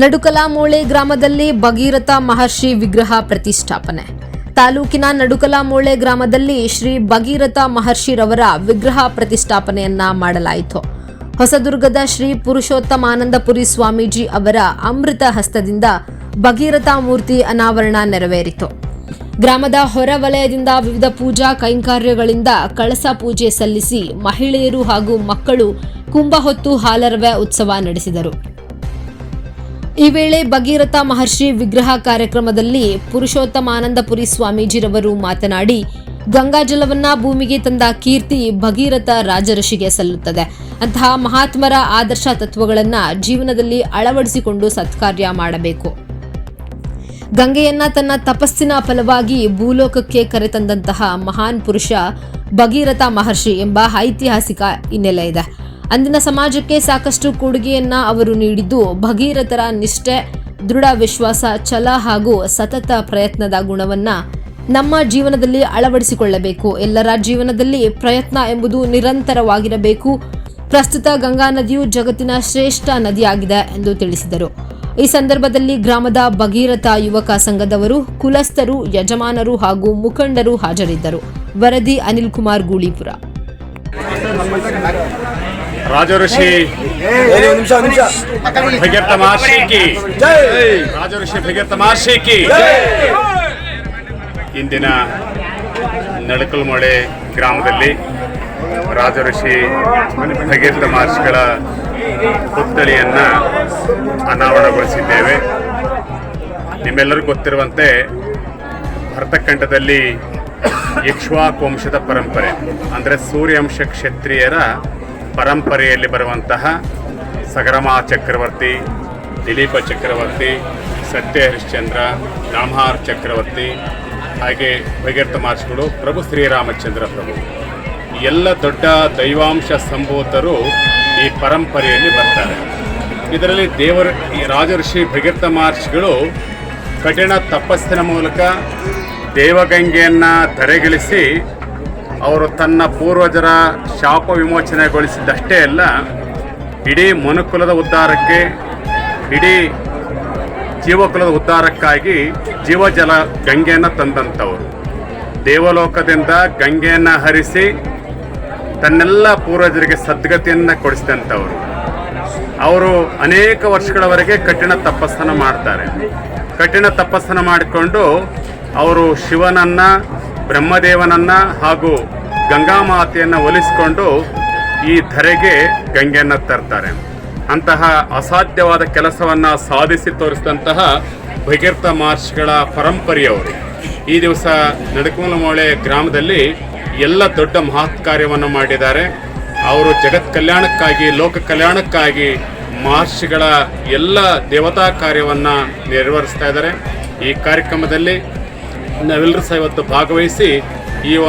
ನಡುಕಲಾಮೂಳೆ ಗ್ರಾಮದಲ್ಲಿ ಭಗೀರಥ ಮಹರ್ಷಿ ವಿಗ್ರಹ ಪ್ರತಿಷ್ಠಾಪನೆ. ತಾಲೂಕಿನ ನಡುಕಲಾಮೂಳೆ ಗ್ರಾಮದಲ್ಲಿ ಶ್ರೀ ಭಗೀರಥ ಮಹರ್ಷಿರವರ ವಿಗ್ರಹ ಪ್ರತಿಷ್ಠಾಪನೆಯನ್ನ ಮಾಡಲಾಯಿತು. ಹೊಸದುರ್ಗದ ಶ್ರೀ ಪುರುಷೋತ್ತಮಾನಂದಪುರಿ ಸ್ವಾಮೀಜಿ ಅವರ ಅಮೃತ ಹಸ್ತದಿಂದ ಭಗೀರಥ ಮೂರ್ತಿ ಅನಾವರಣ ನೆರವೇರಿತು. ಗ್ರಾಮದ ಹೊರ ವಲಯದಿಂದ ವಿವಿಧ ಪೂಜಾ ಕೈಂಕರ್ಯಗಳಿಂದ ಕಳಸ ಪೂಜೆ ಸಲ್ಲಿಸಿ ಮಹಿಳೆಯರು ಹಾಗೂ ಮಕ್ಕಳು ಕುಂಭ ಹೊತ್ತು ಹಾಲರವೆ ಉತ್ಸವ ನಡೆಸಿದರು. ಈ ವೇಳೆ ಭಗೀರಥ ಮಹರ್ಷಿ ವಿಗ್ರಹ ಕಾರ್ಯಕ್ರಮದಲ್ಲಿ ಪುರುಷೋತ್ತಮಾನಂದಪುರಿ ಸ್ವಾಮೀಜಿರವರು ಮಾತನಾಡಿ ಗಂಗಾಜಲವನ್ನ ಭೂಮಿಗೆ ತಂದ ಕೀರ್ತಿ ಭಗೀರಥ ರಾಜಋಷಿಗೆ ಸಲ್ಲುತ್ತದೆ. ಅಂತಹ ಮಹಾತ್ಮರ ಆದರ್ಶ ತತ್ವಗಳನ್ನು ಜೀವನದಲ್ಲಿ ಅಳವಡಿಸಿಕೊಂಡು ಸತ್ಕಾರ್ಯ ಮಾಡಬೇಕು. ಗಂಗೆಯನ್ನ ತನ್ನ ತಪಸ್ಸಿನ ಫಲವಾಗಿ ಭೂಲೋಕಕ್ಕೆ ಕರೆತಂದಂತಹ ಮಹಾನ್ ಪುರುಷ ಭಗೀರಥ ಮಹರ್ಷಿ ಎಂಬ ಐತಿಹಾಸಿಕ ಹಿನ್ನೆಲೆ ಇದೆ. ಅಂದಿನ ಸಮಾಜಕ್ಕೆ ಸಾಕಷ್ಟು ಕೊಡುಗೆಯನ್ನ ಅವರು ನೀಡಿದ್ದು, ಭಗೀರಥರ ನಿಷ್ಠೆ ದೃಢ ವಿಶ್ವಾಸ ಛಲ ಹಾಗೂ ಸತತ ಪ್ರಯತ್ನದ ಗುಣವನ್ನ ನಮ್ಮ ಜೀವನದಲ್ಲಿ ಅಳವಡಿಸಿಕೊಳ್ಳಬೇಕು. ಎಲ್ಲರ ಜೀವನದಲ್ಲಿ ಪ್ರಯತ್ನ ಎಂಬುದು ನಿರಂತರವಾಗಿರಬೇಕು. ಪ್ರಸ್ತುತ ಗಂಗಾ ನದಿಯು ಜಗತ್ತಿನ ಶ್ರೇಷ್ಠ ನದಿಯಾಗಿದೆ ಎಂದು ತಿಳಿಸಿದರು. ಈ ಸಂದರ್ಭದಲ್ಲಿ ಗ್ರಾಮದ ಭಗೀರಥ ಯುವಕ ಸಂಘದವರು, ಕುಲಸ್ಥರು, ಯಜಮಾನರು ಹಾಗೂ ಮುಖಂಡರು ಹಾಜರಿದ್ದರು. ವರದಿ ಅನಿಲ್ ಕುಮಾರ್ ಗೂಳಿಪುರ. ರಾಜಋಷಿ ಜೈ ರಾಜಋಷಿ ಮಹರ್ಷಿ ಕಿ ಇಂದಿನ ನಡಕಲ್ಮೊಳೆ ಗ್ರಾಮದಲ್ಲಿ ರಾಜಋಷಿ ಭಗೀರಥ ಮಹರ್ಷಿಗಳ ಪುತ್ಥಳಿಯನ್ನು ಅನಾವರಣಗೊಳಿಸಿದ್ದೇವೆ. ನಿಮ್ಮೆಲ್ಲರಿಗೂ ಗೊತ್ತಿರುವಂತೆ ಭರತಖಂಡದಲ್ಲಿ ಇಕ್ಷ್ವಾಕ್ ವಂಶದ ಪರಂಪರೆ ಅಂದರೆ ಸೂರ್ಯವಂಶ ಕ್ಷತ್ರಿಯರ ಪರಂಪರೆಯಲ್ಲಿ ಬರುವಂತಹ ಸಗರಮಾ ಚಕ್ರವರ್ತಿ, ದಿಲೀಪ ಚಕ್ರವರ್ತಿ, ಸತ್ಯ ಹರಿಶ್ಚಂದ್ರ, ರಾಮಹಾರ್ ಚಕ್ರವರ್ತಿ, ಹಾಗೆ ಭಗೀರಥ ಮಹರ್ಷಿಗಳು, ಪ್ರಭು ಶ್ರೀರಾಮಚಂದ್ರ ಪ್ರಭು. ಎಲ್ಲ ದೊಡ್ಡ ದೈವಾಂಶ ಸಂಭೂತರು ಈ ಪರಂಪರೆಯಲ್ಲಿ ಬರ್ತಾರೆ. ಇದರಲ್ಲಿ ದೇವರ, ಈ ರಾಜಋಷಿ ಭಗೀರ್ಥ ಮಹರ್ಷಿಗಳು ಕಠಿಣ ತಪಸ್ಸಿನ ಮೂಲಕ ದೇವಗಂಗೆಯನ್ನು ಧರೆಗಿಳಿಸಿ ಅವರು ತನ್ನ ಪೂರ್ವಜರ ಶಾಪ ವಿಮೋಚನೆಗೊಳಿಸಿದ್ದಷ್ಟೇ ಅಲ್ಲ, ಇಡೀ ಮನುಕುಲದ ಉದ್ಧಾರಕ್ಕೆ, ಇಡೀ ಜೀವಕುಲದ ಉದ್ಧಾರಕ್ಕಾಗಿ ಜೀವಜಲ ಗಂಗೆಯನ್ನು ತಂದಂಥವರು. ದೇವಲೋಕದಿಂದ ಗಂಗೆಯನ್ನು ಹರಿಸಿ ತನ್ನೆಲ್ಲ ಪೂರ್ವಜರಿಗೆ ಸದ್ಗತಿಯನ್ನು ಕೊಡಿಸಿದಂಥವರು. ಅವರು ಅನೇಕ ವರ್ಷಗಳವರೆಗೆ ಕಠಿಣ ತಪಸ್ಸನ್ನು ಮಾಡ್ತಾರೆ. ಕಠಿಣ ತಪಸ್ಸನ್ನು ಮಾಡಿಕೊಂಡು ಅವರು ಶಿವನನ್ನ ಬ್ರಹ್ಮದೇವನನ್ನ ಹಾಗೂ ಗಂಗಾ ಮಾತೆಯನ್ನ ಒಲಿಸಿಕೊಂಡು ಈ ಧರೆಗೆ ಗಂಗೆಯನ್ನು ತರ್ತಾರೆ. ಅಂತಹ ಅಸಾಧ್ಯವಾದ ಕೆಲಸವನ್ನು ಸಾಧಿಸಿ ತೋರಿಸಿದಂತಹ ಭಗೀರ್ಥ ಮಹರ್ಷಿಗಳ ಪರಂಪರೆಯವರು. ಈ ದಿವಸ ನಡಕಮೂಲಮೊಳೆ ಗ್ರಾಮದಲ್ಲಿ ಎಲ್ಲ ದೊಡ್ಡ ಮಹತ್ ಕಾರ್ಯವನ್ನು ಮಾಡಿದ್ದಾರೆ. ಅವರು ಜಗತ್ ಕಲ್ಯಾಣಕ್ಕಾಗಿ, ಲೋಕ ಕಲ್ಯಾಣಕ್ಕಾಗಿ ಮಹರ್ಷಿಗಳ ಎಲ್ಲ ದೇವತಾ ಕಾರ್ಯವನ್ನು ನೆರವೇರಿಸ್ತಾ ಇದ್ದಾರೆ. ಈ ಕಾರ್ಯಕ್ರಮದಲ್ಲಿ ನಾವೆಲ್ಲರೂ ಸಹ ಇವತ್ತು ಭಾಗವಹಿಸಿ ಈ ಒಂದು